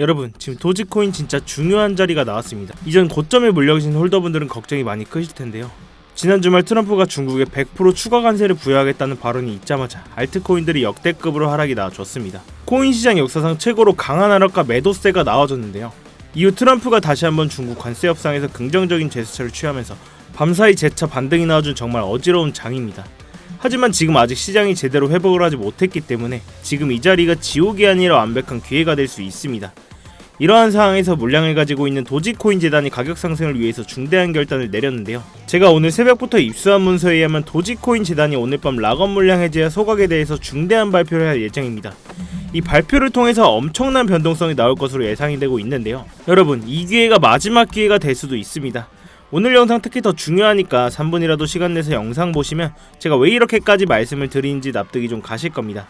여러분 지금 도지코인 진짜 중요한 자리가 나왔습니다. 이전 고점에 몰려 계신 홀더분들은 걱정이 많이 크실 텐데요. 지난 주말 트럼프가 중국에 100% 추가 관세를 부여하겠다는 발언이 있자마자 알트코인들이 역대급으로 하락이 나와줬습니다. 코인 시장 역사상 최고로 강한 하락과 매도세가 나와줬는데요. 이후 트럼프가 다시 한번 중국 관세 협상에서 긍정적인 제스처를 취하면서 밤사이 재차 반등이 나와준 정말 어지러운 장입니다. 하지만 지금 아직 시장이 제대로 회복을 하지 못했기 때문에 지금 이 자리가 지옥이 아니라 완벽한 기회가 될 수 있습니다. 이러한 상황에서 물량을 가지고 있는 도지코인 재단이 가격 상승을 위해서 중대한 결단을 내렸는데요. 제가 오늘 새벽부터 입수한 문서에 의하면 도지코인 재단이 오늘 밤 락업 물량 해제와 소각에 대해서 중대한 발표를 할 예정입니다. 이 발표를 통해서 엄청난 변동성이 나올 것으로 예상이 되고 있는데요. 여러분, 이 기회가 마지막 기회가 될 수도 있습니다. 오늘 영상 특히 더 중요하니까 3분이라도 시간 내서 영상 보시면 제가 왜 이렇게까지 말씀을 드리는지 납득이 좀 가실 겁니다.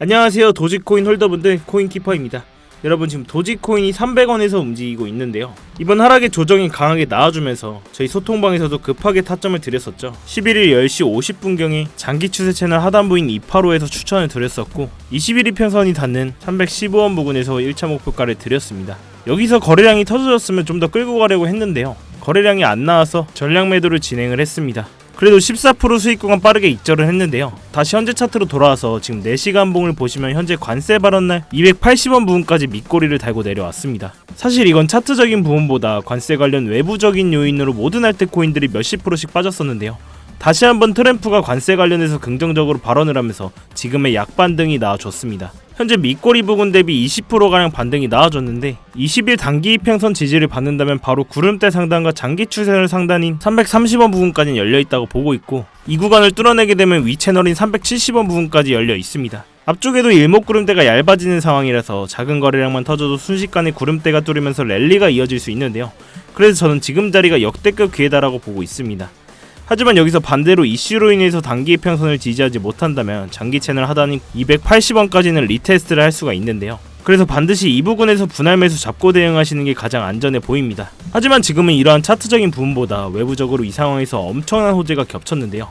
안녕하세요. 도지코인 홀더분들 코인키퍼입니다. 여러분 지금 도지코인이 300원에서 움직이고 있는데요. 이번 하락의 조정이 강하게 나와주면서 저희 소통방에서도 급하게 타점을 드렸었죠. 11일 10시 50분경에 장기 추세 채널 하단부인 285에서 추천을 드렸었고 21일 편선이 닿는 315원 부근에서 1차 목표가를 드렸습니다. 여기서 거래량이 터져졌으면 좀 더 끌고 가려고 했는데요. 거래량이 안 나와서 전량 매도를 진행을 했습니다 그래도 14% 수익 구간 빠르게 익절을 했는데요. 다시 현재 차트로 돌아와서 지금 4시간 봉을 보시면 현재 관세 발언 날 280원 부분까지 밑꼬리를 달고 내려왔습니다. 사실 이건 차트적인 부분보다 관세 관련 외부적인 요인으로 모든 알트 코인들이 몇십 프로씩 빠졌었는데요. 다시 한번 트램프가 관세 관련해서 긍정적으로 발언을 하면서 지금의 약반등이 나와줬습니다. 현재 밑꼬리 부근 대비 20%가량 반등이 나와줬는데 20일 단기 이평선 지지를 받는다면 바로 구름대 상단과 장기 추세를 상단인 330원 부분까지는 열려있다고 보고 있고 이 구간을 뚫어내게 되면 위 채널인 370원 부분까지 열려 있습니다. 앞쪽에도 일목 구름대가 얇아지는 상황이라서 작은 거래량만 터져도 순식간에 구름대가 뚫리면서 랠리가 이어질 수 있는데요. 그래서 저는 지금 자리가 역대급 기회다라고 보고 있습니다. 하지만 여기서 반대로 이슈로 인해서 단기 평선을 지지하지 못한다면 장기 채널 하단인 280원까지는 리테스트를 할 수가 있는데요. 그래서 반드시 이 부분에서 분할 매수 잡고 대응하시는 게 가장 안전해 보입니다. 하지만 지금은 이러한 차트적인 부분보다 외부적으로 이 상황에서 엄청난 호재가 겹쳤는데요.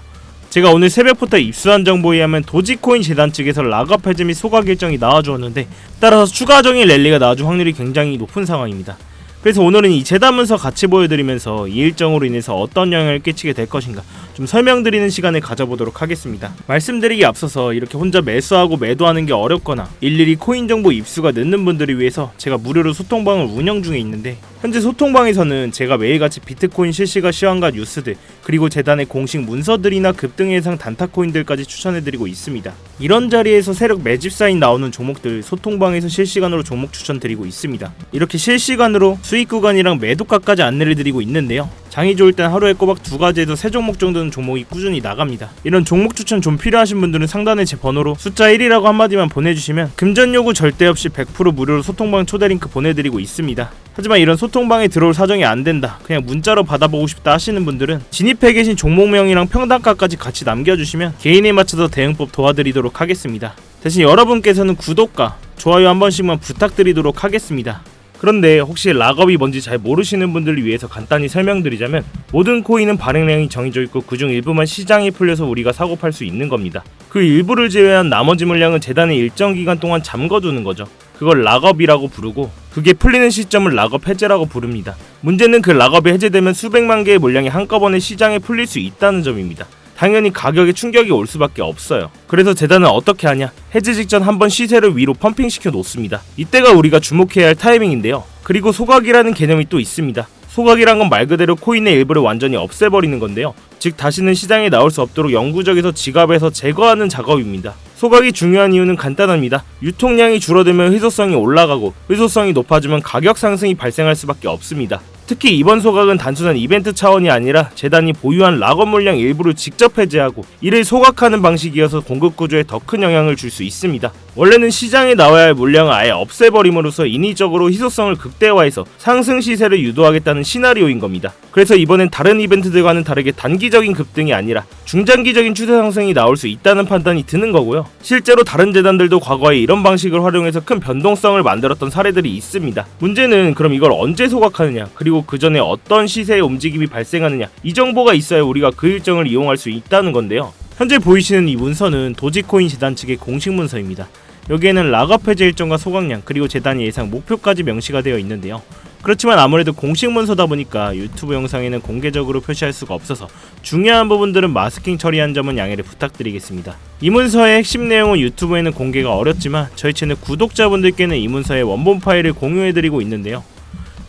제가 오늘 새벽부터 입수한 정보에 의하면 도지코인 재단 측에서 락업 해제 및 소각 일정이 나와주었는데 따라서 추가적인 랠리가 나와줄 확률이 굉장히 높은 상황입니다. 그래서 오늘은 이 재단 문서 같이 보여드리면서 이 일정으로 인해서 어떤 영향을 끼치게 될 것인가 좀 설명드리는 시간을 가져보도록 하겠습니다. 말씀드리기 앞서서 이렇게 혼자 매수하고 매도하는 게 어렵거나 일일이 코인 정보 입수가 늦는 분들을 위해서 제가 무료로 소통방을 운영 중에 있는데 현재 소통방에서는 제가 매일같이 비트코인 실시간 시황과 뉴스들 그리고 재단의 공식 문서들이나 급등 예상 단타 코인들까지 추천해드리고 있습니다. 이런 자리에서 세력 매집 사인 나오는 종목들 소통방에서 실시간으로 종목 추천드리고 있습니다. 이렇게 실시간으로 수익 구간이랑 매도가까지 안내를 드리고 있는데요. 장이 좋을 땐 하루에 꼬박 두 가지에서 세 종목 정도는 종목이 꾸준히 나갑니다. 이런 종목 추천 좀 필요하신 분들은 상단에 제 번호로 숫자 1이라고 한마디만 보내주시면 금전 요구 절대 없이 100% 무료로 소통방 초대 링크 보내드리고 있습니다. 하지만 이런 소통방에 들어올 사정이 안 된다. 그냥 문자로 받아보고 싶다 하시는 분들은 진입해 계신 종목명이랑 평단가까지 같이 남겨주시면 개인에 맞춰서 대응법 도와드리도록 하겠습니다. 대신 여러분께서는 구독과 좋아요 한 번씩만 부탁드리도록 하겠습니다. 그런데 혹시 락업이 뭔지 잘 모르시는 분들을 위해서 간단히 설명드리자면 모든 코인은 발행량이 정해져 있고 그중 일부만 시장이 풀려서 우리가 사고 팔 수 있는 겁니다. 그 일부를 제외한 나머지 물량은 재단에 일정 기간 동안 잠궈두는 거죠. 그걸 락업이라고 부르고 그게 풀리는 시점을 락업 해제라고 부릅니다. 문제는 그 락업이 해제되면 수백만 개의 물량이 한꺼번에 시장에 풀릴 수 있다는 점입니다. 당연히 가격에 충격이 올 수밖에 없어요. 그래서 재단은 어떻게 하냐? 해제 직전 한번 시세를 위로 펌핑시켜 놓습니다. 이때가 우리가 주목해야 할 타이밍인데요. 그리고 소각이라는 개념이 또 있습니다. 소각이란 건 말 그대로 코인의 일부를 완전히 없애버리는 건데요. 즉 다시는 시장에 나올 수 없도록 영구적에서 지갑에서 제거하는 작업입니다. 소각이 중요한 이유는 간단합니다. 유통량이 줄어들면 희소성이 올라가고 희소성이 높아지면 가격 상승이 발생할 수밖에 없습니다. 특히 이번 소각은 단순한 이벤트 차원이 아니라 재단이 보유한 락업 물량 일부를 직접 해제하고 이를 소각하는 방식이어서 공급 구조에 더 큰 영향을 줄 수 있습니다. 원래는 시장에 나와야 할 물량을 아예 없애버림으로써 인위적으로 희소성을 극대화해서 상승 시세를 유도하겠다는 시나리오인 겁니다. 그래서 이번엔 다른 이벤트들과는 다르게 단기적인 급등이 아니라 중장기적인 추세 상승이 나올 수 있다는 판단이 드는 거고요. 실제로 다른 재단들도 과거에 이런 방식을 활용해서 큰 변동성을 만들었던 사례들이 있습니다. 문제는 그럼 이걸 언제 소각하느냐, 그리고 그 전에 어떤 시세의 움직임이 발생하느냐, 이 정보가 있어야 우리가 그 일정을 이용할 수 있다는 건데요. 현재 보이시는 이 문서는 도지코인 재단 측의 공식 문서입니다. 여기에는 락업 해제 일정과 소각량 그리고 재단의 예상 목표까지 명시가 되어 있는데요. 그렇지만 아무래도 공식 문서다 보니까 유튜브 영상에는 공개적으로 표시할 수가 없어서 중요한 부분들은 마스킹 처리한 점은 양해를 부탁드리겠습니다. 이 문서의 핵심 내용은 유튜브에는 공개가 어렵지만 저희 채널 구독자분들께는 이 문서의 원본 파일을 공유해드리고 있는데요.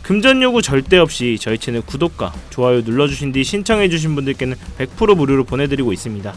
금전 요구 절대 없이 저희 채널 구독과 좋아요 눌러주신 뒤 신청해주신 분들께는 100% 무료로 보내드리고 있습니다.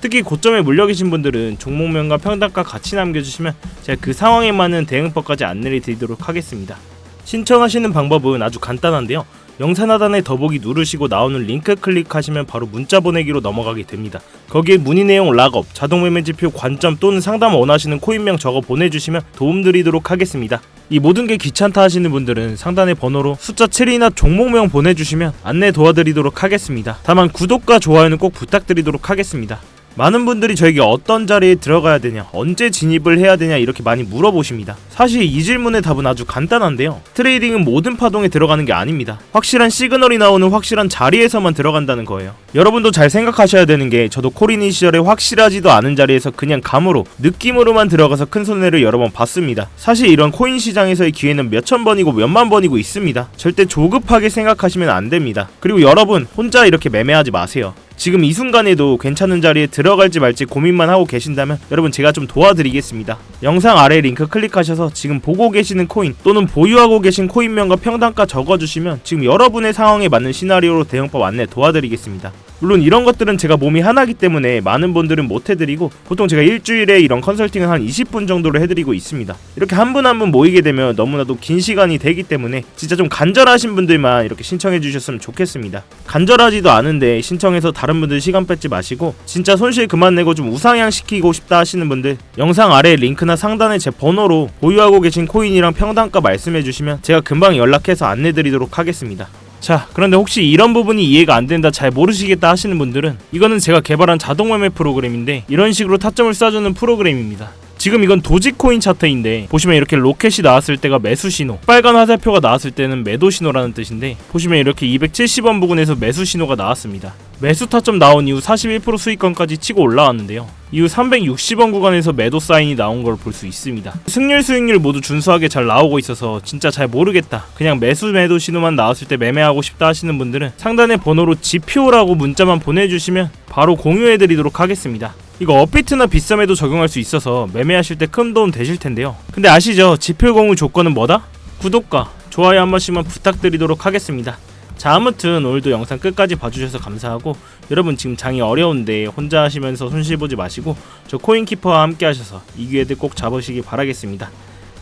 특히 고점에 물려 계신 분들은 종목명과 평단가 같이 남겨주시면 제가 그 상황에 맞는 대응법까지 안내를 드리도록 하겠습니다. 신청하시는 방법은 아주 간단한데요. 영상 하단에 더보기 누르시고 나오는 링크 클릭하시면 바로 문자 보내기로 넘어가게 됩니다. 거기에 문의 내용 락업, 자동 매매 지표, 관점 또는 상담 원하시는 코인명 적어 보내주시면 도움드리도록 하겠습니다. 이 모든 게 귀찮다 하시는 분들은 상단의 번호로 숫자 7이나 종목명 보내주시면 안내 도와드리도록 하겠습니다. 다만 구독과 좋아요는 꼭 부탁드리도록 하겠습니다. 많은 분들이 저에게 어떤 자리에 들어가야 되냐, 언제 진입을 해야 되냐 이렇게 많이 물어보십니다. 사실 이 질문의 답은 아주 간단한데요. 트레이딩은 모든 파동에 들어가는 게 아닙니다. 확실한 시그널이 나오는 확실한 자리에서만 들어간다는 거예요. 여러분도 잘 생각하셔야 되는 게 저도 코리니 시절에 확실하지도 않은 자리에서 그냥 감으로 느낌으로만 들어가서 큰 손해를 여러 번 봤습니다. 사실 이런 코인 시장에서의 기회는 몇천 번이고 몇만 번이고 있습니다. 절대 조급하게 생각하시면 안 됩니다. 그리고 여러분 혼자 이렇게 매매하지 마세요. 지금 이 순간에도 괜찮은 자리에 들어갈지 말지 고민만 하고 계신다면 여러분 제가 좀 도와드리겠습니다. 영상 아래 링크 클릭하셔서 지금 보고 계시는 코인 또는 보유하고 계신 코인명과 평단가 적어주시면 지금 여러분의 상황에 맞는 시나리오로 대응법 안내 도와드리겠습니다. 물론 이런 것들은 제가 몸이 하나기 때문에 많은 분들은 못 해드리고 보통 제가 일주일에 이런 컨설팅은 한 20분 정도로 해드리고 있습니다. 이렇게 한분 한 분 모이게 되면 너무나도 긴 시간이 되기 때문에 진짜 좀 간절하신 분들만 이렇게 신청해 주셨으면 좋겠습니다. 간절하지도 않은데 신청해서 다른 분들 시간 뺏지 마시고 진짜 손실 그만 내고 좀 우상향 시키고 싶다 하시는 분들 영상 아래 링크나 상단에 제 번호로 보유하고 계신 코인이랑 평단가 말씀해 주시면 제가 금방 연락해서 안내 드리도록 하겠습니다. 자, 그런데 혹시 이런 부분이 이해가 안 된다, 잘 모르시겠다 하시는 분들은 이거는 제가 개발한 자동 매매 프로그램인데 이런 식으로 타점을 쏴주는 프로그램입니다. 지금 이건 도지코인 차트인데 보시면 이렇게 로켓이 나왔을 때가 매수 신호 빨간 화살표가 나왔을 때는 매도 신호라는 뜻인데 보시면 이렇게 270원 부근에서 매수 신호가 나왔습니다. 매수 타점 나온 이후 41% 수익권까지 치고 올라왔는데요. 이후 360원 구간에서 매도 사인이 나온 걸 볼 수 있습니다. 승률 수익률 모두 준수하게 잘 나오고 있어서 진짜 잘 모르겠다. 그냥 매수 매도 신호만 나왔을 때 매매하고 싶다 하시는 분들은 상단의 번호로 지표라고 문자만 보내주시면 바로 공유해드리도록 하겠습니다 이거 업비트나 비썸에도 적용할 수 있어서 매매하실 때 큰 도움 되실 텐데요. 근데 아시죠? 지표 공유 조건은 뭐다? 구독과 좋아요 한 번씩만 부탁드리도록 하겠습니다. 자 아무튼 오늘도 영상 끝까지 봐주셔서 감사하고 여러분 지금 장이 어려운데 혼자 하시면서 손실 보지 마시고 저 코인키퍼와 함께 하셔서 이 기회들 꼭 잡으시기 바라겠습니다.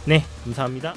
네 감사합니다.